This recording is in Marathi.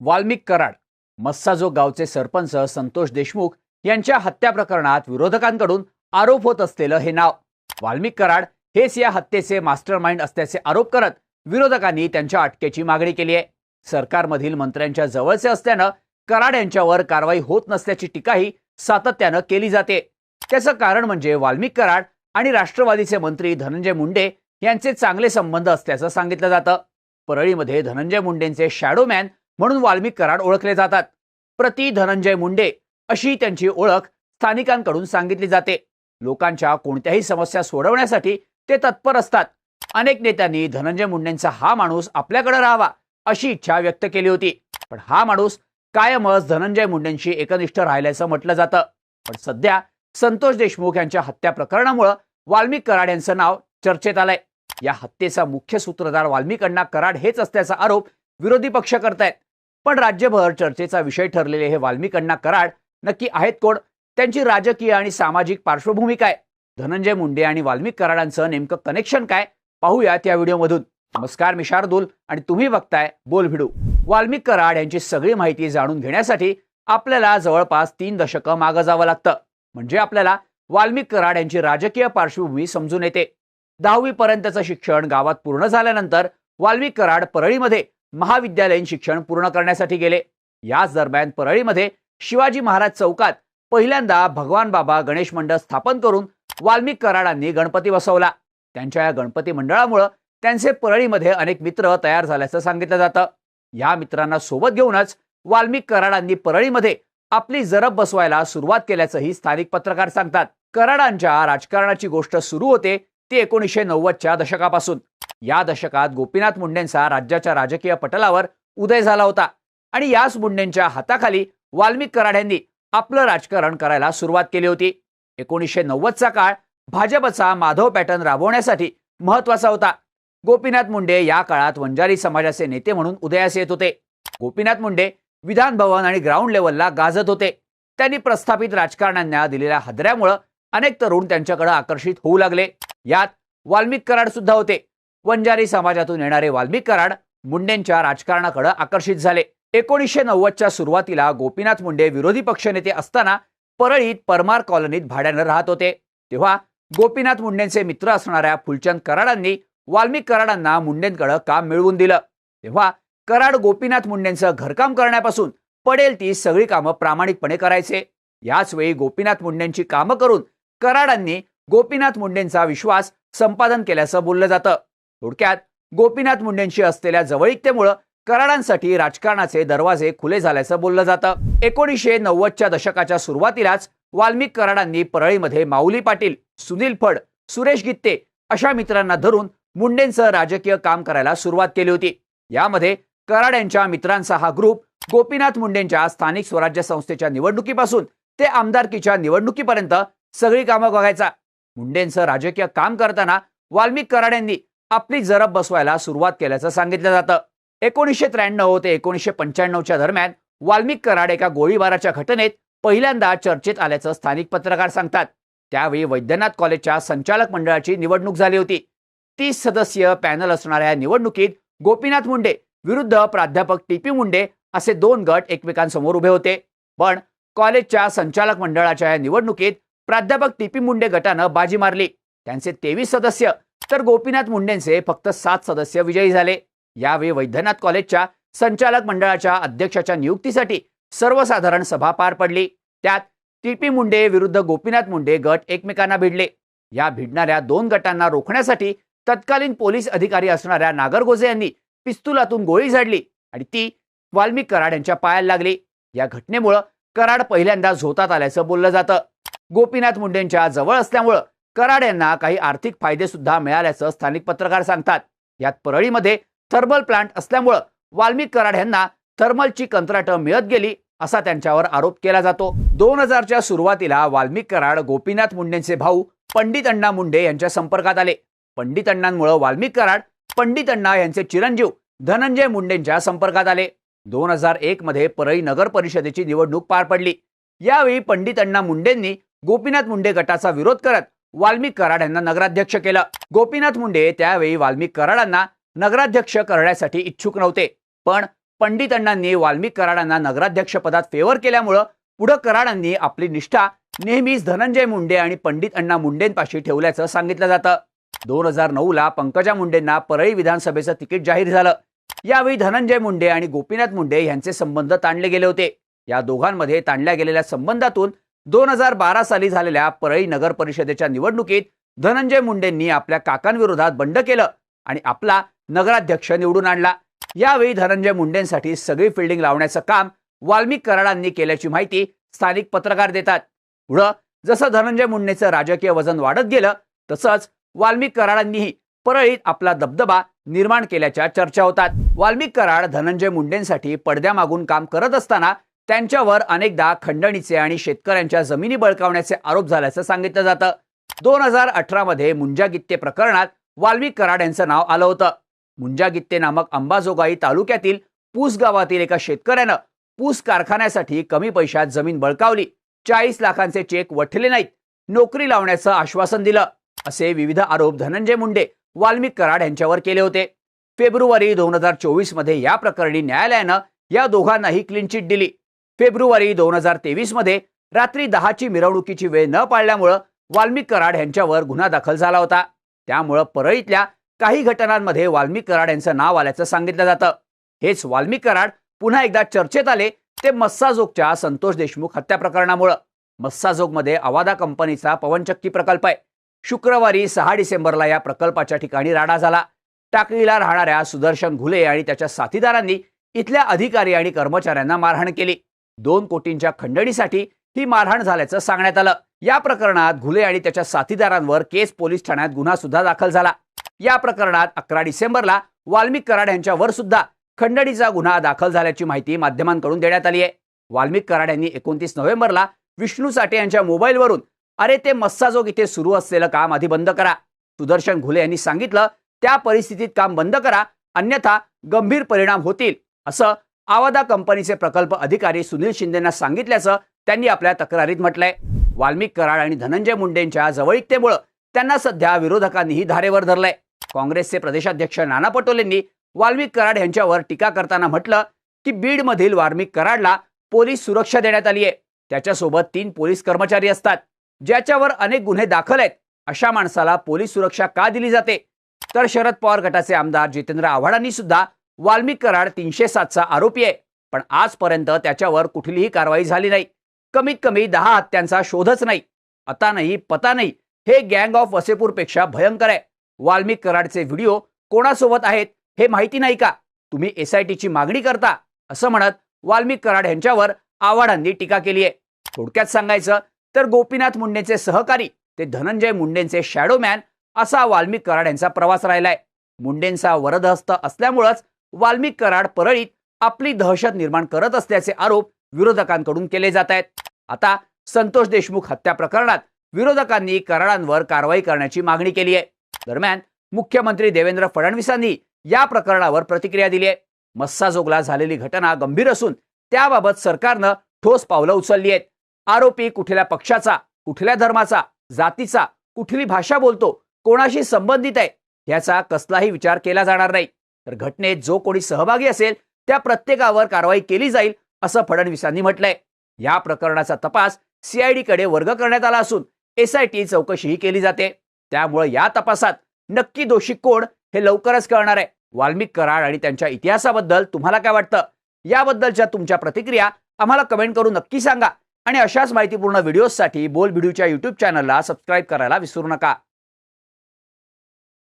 वाल्मिक कराड मस्साजो गावचे सरपंच संतोष देशमुख यांच्या हत्या प्रकरणात विरोधकांकडून आरोप होत असलेलं हे नाव. वाल्मिक कराड हेच या हत्येचे मास्टर माइंड असल्याचे आरोप करत विरोधकांनी त्यांच्या अटकेची मागणी केली आहे. सरकारमधील मंत्र्यांच्या जवळचे असल्यानं कराड यांच्यावर कारवाई होत नसल्याची टीकाही सातत्यानं केली जाते. त्याचं कारण म्हणजे वाल्मिक कराड आणि राष्ट्रवादीचे मंत्री धनंजय मुंडे यांचे चांगले संबंध असल्याचं सांगितलं जातं. परळीमध्ये धनंजय मुंडेंचे शॅडोमॅन म्हणून वाल्मिक कराड ओळखले जातात. प्रति धनंजय मुंडे अशी त्यांची ओळख स्थानिकांकडून सांगितली जाते. लोकांच्या कोणत्याही समस्या सोडवण्यासाठी ते तत्पर असतात. अनेक नेत्यांनी धनंजय मुंडेंचा हा माणूस आपल्याकडे राहावा अशी इच्छा व्यक्त केली होती. पण हा माणूस कायमच धनंजय मुंडेंशी एकनिष्ठ राहिल्याचं म्हटलं जातं. पण सध्या संतोष देशमुख यांच्या हत्या प्रकरणामुळं वाल्मिक कराड यांचं नाव चर्चेत आलंय. या हत्येचा मुख्य सूत्रधार वाल्मिकांना कराड हेच असल्याचा आरोप विरोधी पक्ष करतायत. पण राज्यभर चर्चेचा विषय ठरलेले हे वाल्मिकांना कराड नक्की आहेत कोण? त्यांची राजकीय आणि सामाजिक पार्श्वभूमी काय? धनंजय मुंडे आणि वाल्मिक कराडांचं नेमकं कनेक्शन काय? पाहूयात या व्हिडिओमधून. नमस्कार मी शार्दूल आणि तुम्ही बघताय बोल भिडू. वाल्मिक कराड यांची सगळी माहिती जाणून घेण्यासाठी आपल्याला जवळपास तीन दशकं मागं जावं लागतं. म्हणजे आपल्याला वाल्मिक कराड यांची राजकीय पार्श्वभूमी समजून येते. दहावीपर्यंतचं शिक्षण गावात पूर्ण झाल्यानंतर वाल्मिक कराड परळीमध्ये महाविद्यालयीन शिक्षण पूर्ण करण्यासाठी गेले. याच दरम्यान परळीमध्ये शिवाजी महाराज चौकात पहिल्यांदा भगवान बाबा गणेश मंडळ स्थापन करून वाल्मिक कराडांनी गणपती बसवला. त्यांच्या या गणपती मंडळामुळं त्यांचे परळीमध्ये अनेक मित्र तयार झाल्याचं सांगितलं जातं. या मित्रांना सोबत घेऊनच वाल्मिक कराडांनी परळीमध्ये आपली जरब बसवायला सुरुवात केल्याचंही स्थानिक पत्रकार सांगतात. कराडांच्या राजकारणाची गोष्ट सुरू होते ती एकोणीसशे नव्वदच्या दशकापासून. या दशकात गोपीनाथ मुंडेंचा राज्याच्या राजकीय पटलावर उदय झाला होता. आणि याच मुंडेंच्या हाताखाली वाल्मिक कराड्यांनी आपलं राजकारण करायला सुरुवात केली होती. एकोणीसशे नव्वदचा काळ भाजपचा माधव पॅटर्न राबवण्यासाठी महत्त्वाचा होता. गोपीनाथ मुंडे या काळात वंजारी समाजाचे नेते म्हणून उदयास येत होते. गोपीनाथ मुंडे विधान भवन आणि ग्राउंड लेवलला गाजत होते. त्यांनी प्रस्थापित राजकारण्यांना दिलेल्या हदऱ्यामुळं अनेक तरुण त्यांच्याकडे आकर्षित होऊ लागले. यात वाल्मिक कराड सुद्धा होते. वंजारी समाजातून येणारे वाल्मिक कराड मुंडेंच्या राजकारणाकडे आकर्षित झाले. एकोणीसशे नव्वदच्या सुरुवातीला गोपीनाथ मुंडे विरोधी पक्षनेते असताना परळीत परमार कॉलनीत भाड्यानं राहत होते. तेव्हा गोपीनाथ मुंडेंचे मित्र असणाऱ्या फुलचंद कराडांनी वाल्मिक कराडांना मुंडेंकडे काम मिळवून दिलं. तेव्हा कराड गोपीनाथ मुंडेंचं घरकाम करण्यापासून पडेल ती सगळी कामं प्रामाणिकपणे करायचे. याच वेळी गोपीनाथ मुंडेंची कामं करून कराडांनी गोपीनाथ मुंडेंचा विश्वास संपादन केल्याचं बोललं जातं. थोडक्यात गोपीनाथ मुंडेंशी असलेल्या जवळीकतेमुळं कराडांसाठी राजकारणाचे दरवाजे खुले झाल्याचं बोललं जातं. एकोणीसशे नव्वदच्या दशकाच्या सुरुवातीलाच वाल्मिक कराडांनी परळीमध्ये माऊली पाटील सुनील फड सुरेश गित्ते अशा मित्रांना धरून मुंडेंचं राजकीय काम करायला सुरुवात केली होती. यामध्ये कराड यांच्या मित्रांचा हा ग्रुप गोपीनाथ मुंडेंच्या स्थानिक स्वराज्य संस्थेच्या निवडणुकीपासून ते आमदारकीच्या निवडणुकीपर्यंत सगळी कामं बघायचा. मुंडेंचं राजकीय काम करताना वाल्मिक कराड यांनी आपली जरब बसवायला सुरुवात केल्याचं सांगितलं जातं. एकोणीसशे त्र्याण्णव ते एकोणीसशे पंच्याण्णवच्या दरम्यान वाल्मिक कराड एका गोळीबाराच्या घटनेत पहिल्यांदा चर्चेत आल्याचं स्थानिक पत्रकार सांगतात. त्यावेळी वैद्यनाथ कॉलेजच्या संचालक मंडळाची निवडणूक झाली होती. तीस सदस्य पॅनल असणाऱ्या या निवडणुकीत गोपीनाथ मुंडे विरुद्ध प्राध्यापक टी पी मुंडे असे दोन गट एकमेकांसमोर उभे होते. पण कॉलेजच्या संचालक मंडळाच्या या निवडणुकीत प्राध्यापक टी पी मुंडे गटानं बाजी मारली. त्यांचे तेवीस सदस्य तर गोपीनाथ मुंडेंचे फक्त सात सदस्य विजयी झाले. यावेळी वैद्यनाथ कॉलेजच्या संचालक मंडळाच्या अध्यक्षाच्या नियुक्तीसाठी सर्वसाधारण सभा पार पडली. त्यात टी पी मुंडे विरुद्ध गोपीनाथ मुंडे गट एकमेकांना भिडले. या भिडणाऱ्या दोन गटांना रोखण्यासाठी तत्कालीन पोलीस अधिकारी असणाऱ्या नागरगोजे यांनी पिस्तुलातून गोळी झाडली आणि ती वाल्मिक कराड यांच्या पायाला लागली. या घटनेमुळं कराड पहिल्यांदा झोतात आल्याचं बोललं जातं. गोपीनाथ मुंडेंच्या जवळ असल्यामुळं कराड यांना काही आर्थिक फायदे सुद्धा मिळाल्याचं स्थानिक पत्रकार सांगतात. यात परळीमध्ये थर्मल प्लांट असल्यामुळं वाल्मिक कराड यांना थर्मलची कंत्राटं मिळत गेली असा त्यांच्यावर आरोप केला जातो. दोन हजारच्या सुरुवातीला वाल्मिक कराड गोपीनाथ मुंडेंचे भाऊ पंडित अण्णा मुंडे यांच्या संपर्कात आले. पंडित अण्णांमुळं वाल्मिक कराड पंडित अण्णा यांचे चिरंजीव धनंजय मुंडेंच्या संपर्कात आले. दोन हजार एक मध्ये परळी नगर परिषदेची निवडणूक पार पडली. यावेळी पंडित अण्णा मुंडेंनी गोपीनाथ मुंडे गटाचा विरोध करत वाल्मिक कराड यांना नगराध्यक्ष केलं. गोपीनाथ मुंडे त्यावेळी वाल्मिक कराडांना नगराध्यक्ष करण्यासाठी इच्छुक नव्हते. पण पंडित अण्णांनी वाल्मिक कराडांना नगराध्यक्षपदात फेवर केल्यामुळं पुढं कराडांनी आपली निष्ठा नेहमीच धनंजय मुंडे आणि पंडित अण्णा मुंडेंपाशी ठेवल्याचं सांगितलं जातं. दोन हजार नऊला पंकजा मुंडेंना परळी विधानसभेचं तिकीट जाहीर झालं. यावेळी धनंजय मुंडे आणि गोपीनाथ मुंडे यांचे संबंध ताणले गेले होते. या दोघांमध्ये ताणल्या गेलेल्या संबंधातून दोन हजार बारा साली झालेल्या परळी नगर परिषदेच्या निवडणुकीत धनंजय मुंडेंनी आपल्या काकांविरोधात बंड केलं आणि आपला नगराध्यक्ष निवडून आणला. यावेळी धनंजय मुंडेंसाठी सगळी फिल्डिंग लावण्याचं काम वाल्मिक कराडांनी केल्याची माहिती स्थानिक पत्रकार देतात. पुढं जसं धनंजय मुंडेचं राजकीय वजन वाढत गेलं तसंच वाल्मिक कराडांनीही परळीत आपला दबदबा निर्माण केल्याच्या चर्चा होतात. वाल्मिक कराड धनंजय मुंडेंसाठी पडद्यामागून काम करत असताना त्यांच्यावर अनेकदा खंडणीचे आणि शेतकऱ्यांच्या जमिनी बळकावण्याचे आरोप झाल्याचं सांगितलं जातं. दोन हजार अठरामध्ये मुंजागित्ते प्रकरणात वाल्मिक कराड यांचं नाव आलं होतं. मुंजागित्ते नामक अंबाजोगाई तालुक्यातील पूस गावातील एका शेतकऱ्यानं पूस कारखान्यासाठी कमी पैशात जमीन बळकावली. चाळीस लाखांचे चेक वठले नाहीत. नोकरी लावण्याचं आश्वासन दिलं. असे विविध आरोप धनंजय मुंडे वाल्मिक कराड यांच्यावर केले होते. फेब्रुवारी दोन हजार चोवीसमध्ये या प्रकरणी न्यायालयानं या दोघांनाही क्लीन चिट दिली. फेब्रुवारी दोन हजार तेवीसमध्ये रात्री दहाची मिरवणुकीची वेळ न पाळल्यामुळं वाल्मिक कराड यांच्यावर गुन्हा दाखल झाला होता. त्यामुळं परळीतल्या काही घटनांमध्ये वाल्मिक कराड यांचं नाव आल्याचं सांगितलं जातं. हेच वाल्मिक कराड पुन्हा एकदा चर्चेत आले ते मस्साजोगच्या संतोष देशमुख हत्या प्रकरणामुळं. मस्साजोगमध्ये अवादा कंपनीचा पवनचक्की प्रकल्प आहे. शुक्रवारी सहा डिसेंबरला या प्रकल्पाच्या ठिकाणी राडा झाला. टाकळीला राहणाऱ्या सुदर्शन घुले आणि त्याच्या साथीदारांनी इथल्या अधिकारी आणि कर्मचाऱ्यांना मारहाण केली. दोन कोटींच्या खंडणीसाठी ही मारहाण झाल्याचं सांगण्यात आलं. या प्रकरणात घुले आणि त्याच्या साथीदारांवर केस पोलीस ठाण्यात गुन्हा सुद्धा दाखल झाला. या प्रकरणात अकरा डिसेंबरला वाल्मिक कराड यांच्यावर सुद्धा खंडणीचा गुन्हा दाखल झाल्याची माहिती माध्यमांकडून देण्यात आली आहे. वाल्मिक कराड यांनी एकोणतीस नोव्हेंबरला विष्णू साठे यांच्या मोबाईलवरून अरे ते मस्साजोग इथे सुरू असलेलं काम आधी बंद करा. सुदर्शन घुले यांनी सांगितलं त्या परिस्थितीत काम बंद करा अन्यथा गंभीर परिणाम होतील असं आवादा कंपनीचे प्रकल्प अधिकारी सुनील शिंदेना सांगितल्याचं त्यांनी आपल्या तक्रारीत म्हटलंय. वाल्मिक कराड आणि धनंजय मुंडेंच्या जवळिकतेमुळं त्यांना सध्या विरोधकांनीही धारेवर धरलंय. काँग्रेसचे प्रदेशाध्यक्ष नाना पटोलेंनी वाल्मिक कराड यांच्यावर टीका करताना म्हटलं की बीडमधील वाल्मिक कराडला पोलीस सुरक्षा देण्यात आली आहे त्याच्यासोबत तीन पोलीस कर्मचारी असतात ज्याच्यावर अनेक गुन्हे दाखल आहेत. अशा माणसाला पोलीस सुरक्षा का दिली जाते? तर शरद पवार गटाचे आमदार जितेंद्र आव्हाडांनी सुद्धा वाल्मिक कराड तीनशे सातचा आरोपी आहे. पण आजपर्यंत त्याच्यावर कुठलीही कारवाई झाली नाही. कमीत कमी दहा हत्यांचा शोधच नाही. आता नाही पता नाही. हे गँग ऑफ वसेपूरपेक्षा भयंकर आहे. वाल्मिक कराडचे व्हिडिओ कोणासोबत आहेत हे माहिती नाही का? तुम्ही एस आय मागणी करता. असं म्हणत वाल्मिक कराड यांच्यावर आव्हाडांनी टीका केली आहे. थोडक्यात सांगायचं तर गोपीनाथ मुंडेचे सहकारी ते धनंजय मुंडेंचे शॅडोमॅन असा वाल्मिक कराड यांचा प्रवास राहिलाय. मुंडेंचा वरदहस्त असल्यामुळंच वाल्मिक कराड परळीत आपली दहशत निर्माण करत असल्याचे आरोप विरोधकांकडून केले जात आहेत. आता संतोष देशमुख हत्या प्रकरणात विरोधकांनी कराडांवर कारवाई करण्याची मागणी केली आहे. दरम्यान मुख्यमंत्री देवेंद्र फडणवीसांनी या प्रकरणावर प्रतिक्रिया दिली आहे. मस्साजोगला झालेली घटना गंभीर असून त्याबाबत सरकारनं ठोस पावलं उचलली आहेत. आरोपी कुठल्या पक्षाचा कुठल्या धर्माचा जातीचा कुठली भाषा बोलतो कोणाशी संबंधित आहे याचा कसलाही विचार केला जाणार नाही. तर घटनेत जो कोणी सहभागी असेल त्या प्रत्येकावर कारवाई केली जाईल असं फडणवीसांनी म्हटलंय. या प्रकरणाचा तपास सीआयडीकडे वर्ग करण्यात आला असून एसआयटी चौकशीही केली जाते. त्यामुळे या तपासात नक्की दोषी कोण हे लवकरच कळणार आहे. वाल्मिक कराड आणि त्यांच्या इतिहासाबद्दल तुम्हाला काय वाटतं? याबद्दलच्या तुमच्या प्रतिक्रिया आम्हाला कमेंट करून नक्की सांगा. आणि अशाच माहितीपूर्ण व्हिडिओजसाठी बोल व्हिडिओच्या युट्यूब चॅनलला सबस्क्राईब करायला विसरू नका.